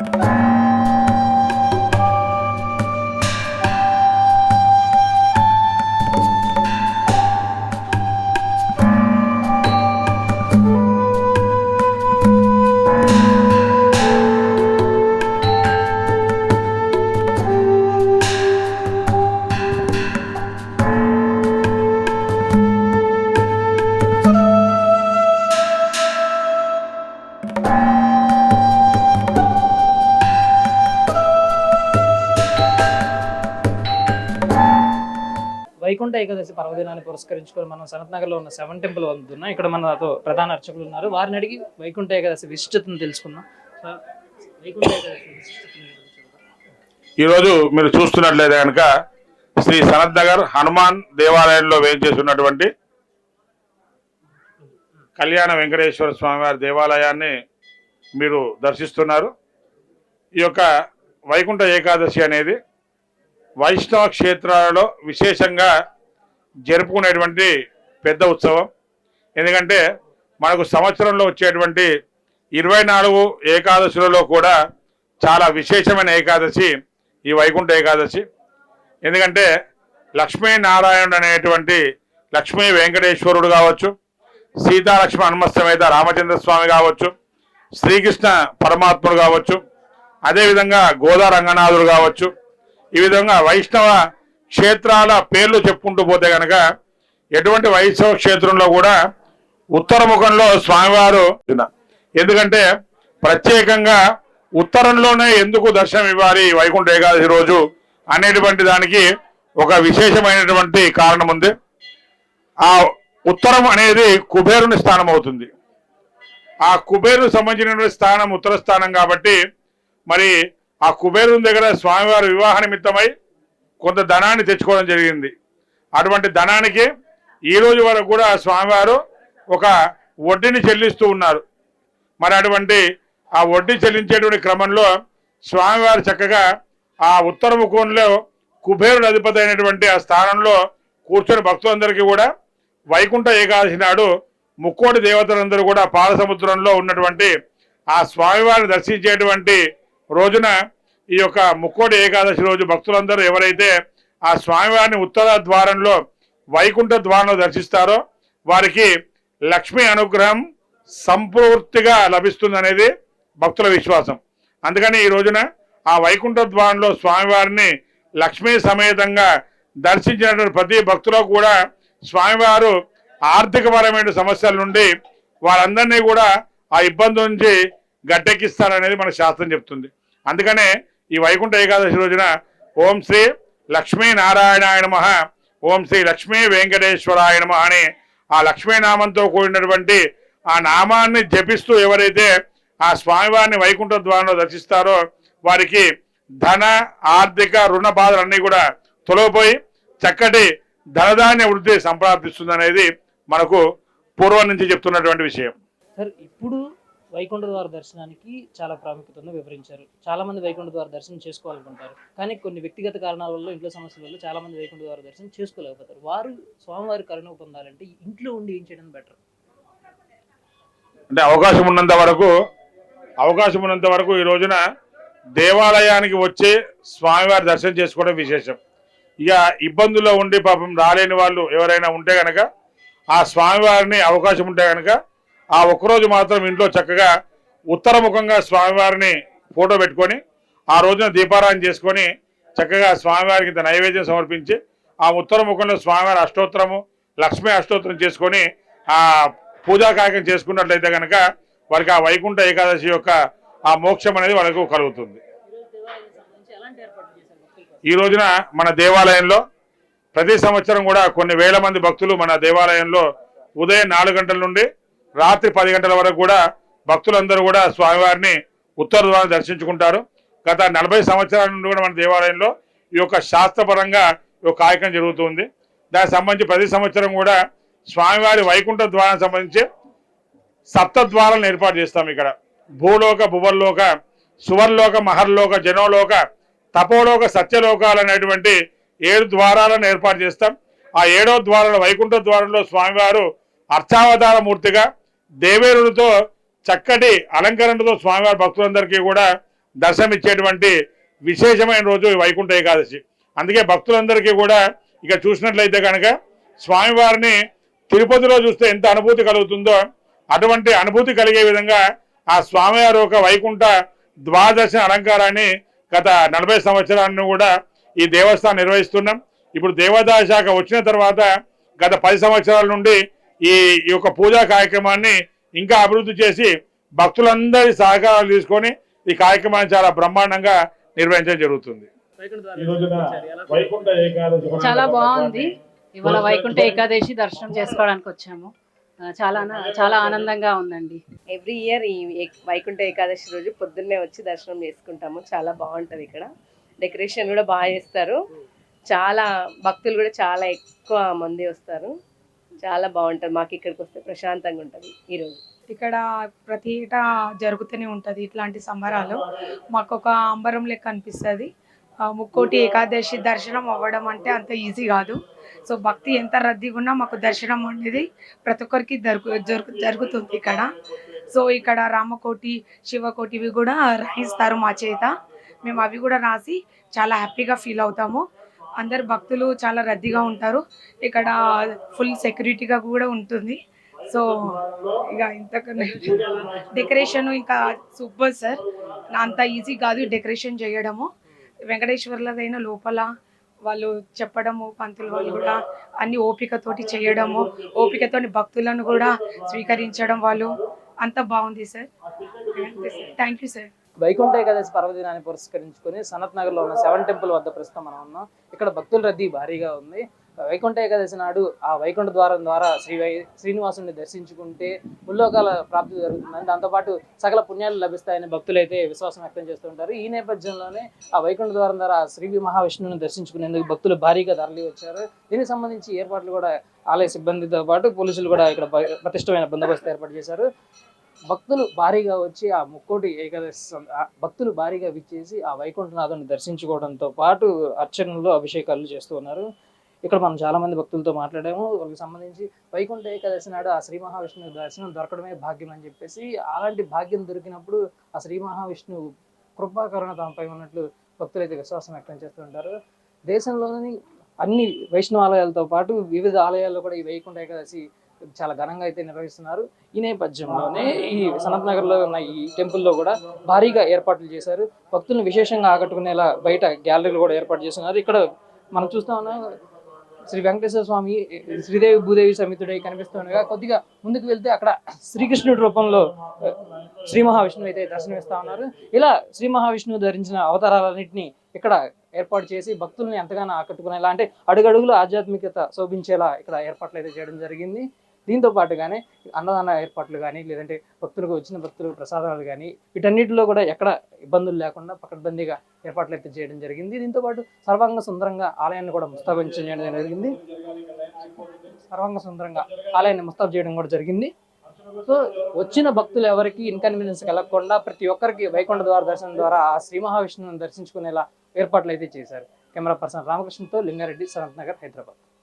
Bye. Vaikuntha Ekadashi పర్వదినాన్ని పురస్కరించుకొని మనం సనత్ నగర్లో ఉన్న సెవెన్ టెంపుల్ వద్దున్నాం ఇక్కడ మనతో ప్రధాన అర్చకులు ఉన్నారు. వారిని అడిగి వైకుంఠ ఏకాదశి విశిష్టతను తెలుసుకుందాం. వైకుంఠ ఏకాదశి ఈరోజు మీరు చూస్తున్నట్లయితే కనుక శ్రీ సనత్ నగర్ హనుమాన్ దేవాలయంలో వేయించేసినటువంటి కళ్యాణ వెంకటేశ్వర స్వామివారి దేవాలయాన్ని మీరు దర్శిస్తున్నారు. ఈ యొక్క వైకుంఠ ఏకాదశి అనేది వైష్ణవ క్షేత్రాలలో విశేషంగా జరుపుకునేటువంటి పెద్ద ఉత్సవం. ఎందుకంటే మనకు సంవత్సరంలో వచ్చేటువంటి ఇరవై నాలుగు ఏకాదశులలో కూడా చాలా విశేషమైన ఏకాదశి ఈ వైకుంఠ ఏకాదశి. ఎందుకంటే లక్ష్మీనారాయణుడు అనేటువంటి లక్ష్మీ వెంకటేశ్వరుడు కావచ్చు సీతాలక్ష్మి హనుమస్తమేత రామచంద్ర స్వామి కావచ్చు శ్రీకృష్ణ పరమాత్ముడు కావచ్చు అదేవిధంగా గోదా రంగనాథుడు కావచ్చు ఈ విధంగా వైష్ణవ క్షేత్రాల పేర్లు చెప్పుకుంటూ పోతే కనుక ఎటువంటి వైష్ణవ క్షేత్రంలో కూడా ఉత్తర ముఖంలో స్వామివారు ఎందుకంటే ప్రత్యేకంగా ఉత్తరంలోనే ఎందుకు దర్శనం ఇవ్వాలి వైకుంఠ ఏకాదశి రోజు అనేటువంటి దానికి ఒక విశేషమైనటువంటి కారణం ఉంది. ఆ ఉత్తరం అనేది కుబేరుని స్థానం అవుతుంది. ఆ కుబేరుకు సంబంధించినటువంటి స్థానం ఉత్తర స్థానం కాబట్టి మరి ఆ కుబేరుని దగ్గర స్వామివారి వివాహ నిమిత్తమై కొంత ధనాన్ని తెచ్చుకోవడం జరిగింది. అటువంటి ధనానికి ఈ రోజు వరకు కూడా స్వామివారు ఒక వడ్డీని చెల్లిస్తూ ఉన్నారు. మరి అటువంటి ఆ వడ్డీ చెల్లించేటువంటి క్రమంలో స్వామివారు చక్కగా ఆ ఉత్తర ముఖంలో కుబేరుడు అధిపతి అయినటువంటి ఆ స్థానంలో కూర్చొని భక్తులందరికీ కూడా వైకుంఠ ఏకాదశి నాడు ముక్కోటి దేవతలందరూ కూడా పాల సముద్రంలో ఉన్నటువంటి ఆ స్వామివారిని దర్శించేటువంటి రోజున ఈ యొక్క ముక్కోటి ఏకాదశి రోజు భక్తులందరూ ఎవరైతే ఆ స్వామివారిని ఉత్తర ద్వారంలో వైకుంఠ ద్వారంలో దర్శిస్తారో వారికి లక్ష్మీ అనుగ్రహం సంపూర్తిగా లభిస్తుంది భక్తుల విశ్వాసం. అందుకని ఈ రోజున ఆ వైకుంఠ ద్వారంలో స్వామివారిని లక్ష్మీ సమేతంగా దర్శించినటువంటి ప్రతి భక్తులకు కూడా స్వామివారు ఆర్థికపరమైన సమస్యల నుండి వారందరినీ కూడా ఆ ఇబ్బంది నుంచి గట్టెక్కిస్తారనేది మన శాస్త్రం చెప్తుంది. అందుకనే ఈ వైకుంఠ ఏకాదశి రోజున ఓం శ్రీ లక్ష్మీనారాయణాయ నమ ఓం శ్రీ లక్ష్మీ వెంకటేశ్వరాయ నమ అని ఆ లక్ష్మీ నామంతో కూడినటువంటి ఆ నామాన్ని జపిస్తూ ఎవరైతే ఆ స్వామివారిని వైకుంఠ ద్వారంలో దర్శిస్తారో వారికి ధన ఆర్థిక రుణ బాధలన్నీ కూడా తొలగిపోయి చక్కటి ధనధాన్య వృద్ధి సంప్రాప్తిస్తుంది అనేది మనకు పూర్వం నుంచి చెప్తున్నటువంటి విషయం. సార్ ఇప్పుడు వైకుంఠ ద్వార దర్శనానికి చాలా ప్రాముఖ్యత ఉందో వివరించారు. చాలా మంది వైకుంఠ ద్వార దర్శనం చేసుకోవాలనుకుంటారు. కానీ కొన్ని వ్యక్తిగత కారణాల వల్ల ఇంట్లో సమస్యల వల్ల చాలా మంది వైకుంఠ ద్వార దర్శనం చేసుకోలేకపోతారు. వారు స్వామివారి కరుణ పొందాలంటే ఇంట్లో ఉండి ఏం చేయడం బెటర్? అంటే అవకాశం ఉన్నంత వరకు అవకాశం ఉన్నంత వరకు ఈ రోజున దేవాలయానికి వచ్చి స్వామివారి దర్శనం చేసుకోవడం విశేషం. ఇక ఇబ్బందుల్లో ఉండి పాపం రాలేని వాళ్ళు ఎవరైనా ఉంటే గనక ఆ స్వామివారిని అవకాశం ఉంటే గనక ఆ ఒక్కరోజు మాత్రం ఇంట్లో చక్కగా ఉత్తరముఖంగా స్వామివారిని ఫోటో పెట్టుకొని ఆ రోజున దీపారాయణ చేసుకొని చక్కగా స్వామివారికి ఇంత నైవేద్యం సమర్పించి ఆ ఉత్తరముఖంలో స్వామివారి అష్టోత్తరము లక్ష్మీ అష్టోత్తరం చేసుకొని ఆ పూజా కార్యక్రమం చేసుకున్నట్లయితే కనుక వారికి ఆ వైకుంఠ ఏకాదశి యొక్క ఆ మోక్షం అనేది వాళ్ళకు కలుగుతుంది. ఈ రోజున మన దేవాలయంలో ప్రతి సంవత్సరం కూడా కొన్ని వేల మంది భక్తులు మన దేవాలయంలో ఉదయం నాలుగు గంటల నుండి రాత్రి పది గంటల వరకు కూడా భక్తులందరూ కూడా స్వామివారిని ఉత్తర ద్వారం దర్శించుకుంటారు. గత నలభై సంవత్సరాల నుండి కూడా మన దేవాలయంలో ఈ యొక్క శాస్త్రపరంగా ఈ కార్యక్రమం జరుగుతుంది. దానికి సంబంధించి ప్రతి సంవత్సరం కూడా స్వామివారి వైకుంఠ ద్వారం సంబంధించి సప్త ద్వారాలను ఏర్పాటు చేస్తాం ఇక్కడ. భూలోక భువర్లోక సువర్లోక మహర్లోక జనోలోక తపోలోక సత్యలోకాలు అనేటువంటి ఏడు ద్వారాలను ఏర్పాటు చేస్తాం. ఆ ఏడో ద్వారంలో వైకుంఠ ద్వారంలో స్వామివారు అర్చావతార మూర్తిగా దేవేరుడితో చక్కటి అలంకరణతో స్వామివారి భక్తులందరికీ కూడా దర్శనమిచ్చేటువంటి విశేషమైన రోజు వైకుంఠ ఏకాదశి. అందుకే భక్తులందరికీ కూడా ఇక చూసినట్లయితే కనుక స్వామివారిని తిరుపతిలో చూస్తే ఎంత అనుభూతి కలుగుతుందో అటువంటి అనుభూతి కలిగే విధంగా ఆ స్వామివారి ఒక వైకుంఠ ద్వాదశ అలంకారాన్ని గత నలభై సంవత్సరాలను కూడా ఈ దేవస్థానం నిర్వహిస్తున్నాం. ఇప్పుడు దేవాదాయ శాఖ వచ్చిన తర్వాత గత పది సంవత్సరాల నుండి ఈ ఈ యొక్క పూజా కార్యక్రమాన్ని ఇంకా అభివృద్ధి చేసి భక్తులందరి సహకారాలు తీసుకొని ఈ కార్యక్రమాన్ని చాలా బ్రహ్మాండంగా నిర్వహించడం జరుగుతుంది. వైకుంఠ ఈ రోజున వైకుంఠ ఏకాదశి చాలా బాగుంది. ఇవాళ వైకుంఠ ఏకాదశి దర్శనం చేసుకోవడానికి వచ్చాము. చాలా చాలా ఆనందంగా ఉందండి. ఎవ్రీ ఇయర్ ఈ వైకుంఠ ఏకాదశి రోజు పొద్దున్నే వచ్చి దర్శనం చేసుకుంటాము. చాలా బాగుంటుంది ఇక్కడ. డెకరేషన్ కూడా బాగా చేస్తారు. చాలా భక్తులు కూడా చాలా ఎక్కువ మంది వస్తారు. చాలా బాగుంటుంది. మాకు ఇక్కడికి వస్తే ప్రశాంతంగా ఉంటుంది ఈరోజు ఇక్కడ ప్రతి ఏటా జరుగుతూనే ఉంటుంది ఇట్లాంటి సంబరాలు. మాకు ఒక అంబరం లెక్క అనిపిస్తుంది. ముక్కోటి ఏకాదశి దర్శనం అవ్వడం అంటే అంత ఈజీ కాదు. సో భక్తి ఎంత రద్దీగా ఉన్నా మాకు దర్శనం అనేది ప్రతి ఒక్కరికి జరుగు జరుగుతుంది ఇక్కడ. సో ఇక్కడ రామకోటి శివకోటివి కూడా రాయిస్తారు మా చేత. మేము అవి కూడా రాసి చాలా హ్యాపీగా ఫీల్ అవుతాము. అందరు భక్తులు చాలా రద్దీగా ఉంటారు. ఇక్కడ ఫుల్ సెక్యూరిటీగా కూడా ఉంటుంది. సో ఇక ఇంతకన్నా డెకరేషన్ ఇంకా సూపర్ సార్. అంత ఈజీ కాదు డెకరేషన్ చేయడము. వెంకటేశ్వర్లదైన లోపల వాళ్ళు చెప్పడము పంతులు వాళ్ళు కూడా అన్ని ఓపికతోటి చేయడము ఓపికతోని భక్తులను కూడా స్వీకరించడం వాళ్ళు అంత బాగుంది sir. Thank you sir. Vaikuntha Ekadashi పర్వదినాన్ని పురస్కరించుకొని సనత్ నగర్లో ఉన్న సెవెన్ టెంపుల్ వద్ద ప్రస్తుతం మనం ఉన్నాం. ఇక్కడ భక్తుల రద్దీ భారీగా ఉంది. వైకుంఠ ఏకాదశి నాడు ఆ వైకుంఠ ద్వారం ద్వారా శ్రీ వై శ్రీనివాసుని దర్శించుకుంటే ముల్లోకాల ప్రాప్తి జరుగుతుందని దాంతోపాటు సకల పుణ్యాలు లభిస్తాయని భక్తులైతే విశ్వాసం వ్యక్తం చేస్తుంటారు. ఈ నేపథ్యంలోనే ఆ వైకుంఠ ద్వారం ద్వారా శ్రీ మహావిష్ణువుని దర్శించుకునేందుకు భక్తులు భారీగా తరలి వచ్చారు. దీనికి సంబంధించి ఏర్పాట్లు కూడా ఆలయ సిబ్బందితో పాటు పోలీసులు కూడా ఇక్కడ పటిష్టమైన బందోబస్తు ఏర్పాటు చేశారు. భక్తులు భారీగా వచ్చి ఆ ముక్కోటి ఏకాదశి ఆ భక్తులు భారీగా విచ్చేసి ఆ వైకుంఠనాథుని దర్శించుకోవడంతో పాటు అర్చనలు అభిషేకాలు చేస్తూ ఉన్నారు. ఇక్కడ మనం చాలా మంది భక్తులతో మాట్లాడాము. వాళ్ళకి సంబంధించి వైకుంఠ ఏకాదశి నాడు ఆ శ్రీ మహావిష్ణువు దర్శనం దొరకడమే భాగ్యం అని చెప్పేసి అలాంటి భాగ్యం దొరికినప్పుడు ఆ శ్రీ మహావిష్ణువు కృపాకరణ తమపై ఉన్నట్లు భక్తులు అయితే విశ్వాసం వ్యక్తం చేస్తుంటారు దేశంలోని అన్ని వైష్ణవ ఆలయాలతో పాటు వివిధ ఆలయాల్లో కూడా ఈ వైకుంఠ ఏకాదశి చాలా ఘనంగా అయితే నిర్వహిస్తున్నారు. ఈ నేపథ్యంలోనే ఈ సనత్ నగర్లో ఉన్న ఈ టెంపుల్లో కూడా భారీగా ఏర్పాట్లు చేశారు. భక్తులను విశేషంగా ఆకట్టుకునేలా బయట గ్యాలరీలు కూడా ఏర్పాటు చేస్తున్నారు. ఇక్కడ మనం చూస్తా ఉన్నాం శ్రీ వెంకటేశ్వర స్వామి శ్రీదేవి భూదేవి సమితుడై కనిపిస్తుండగా కొద్దిగా ముందుకు వెళ్తే అక్కడ శ్రీకృష్ణుడి రూపంలో శ్రీ మహావిష్ణువు అయితే దర్శనమిస్తా ఉన్నారు. ఇలా శ్రీ మహావిష్ణువు ధరించిన అవతారాలన్నింటినీ ఇక్కడ ఏర్పాటు చేసి భక్తుల్ని ఎంతగానో ఆకట్టుకునేలా అంటే అడుగడుగులు ఆధ్యాత్మికత శోభించేలా ఇక్కడ ఏర్పాట్లు అయితే చేయడం జరిగింది. దీంతో పాటుగానే అన్నదాన ఏర్పాట్లు కానీ లేదంటే భక్తులకు వచ్చిన భక్తులకు ప్రసాదాలు కానీ వీటన్నిటిలో కూడా ఎక్కడ ఇబ్బందులు లేకుండా పకడ్బందీగా ఏర్పాట్లు అయితే చేయడం జరిగింది. దీంతో పాటు సర్వాంగ సుందరంగా ఆలయాన్ని కూడా ముస్తాబు చేయడం జరిగింది. సర్వాంగ సుందరంగా ఆలయాన్ని ముస్తాబు చేయడం కూడా జరిగింది. సో వచ్చిన భక్తులు ఎవరికి ఇన్కన్వీనియన్స్ కలగకుండా ప్రతి ఒక్కరికి వైకుంఠ ద్వార దర్శనం ద్వారా ఆ శ్రీ మహావిష్ణువుని దర్శించుకునేలా ఏర్పాట్లు అయితే చేశారు. కెమెరా పర్సన్ రామకృష్ణతో లింగారెడ్డి సనత్ నగర్ హైదరాబాద్.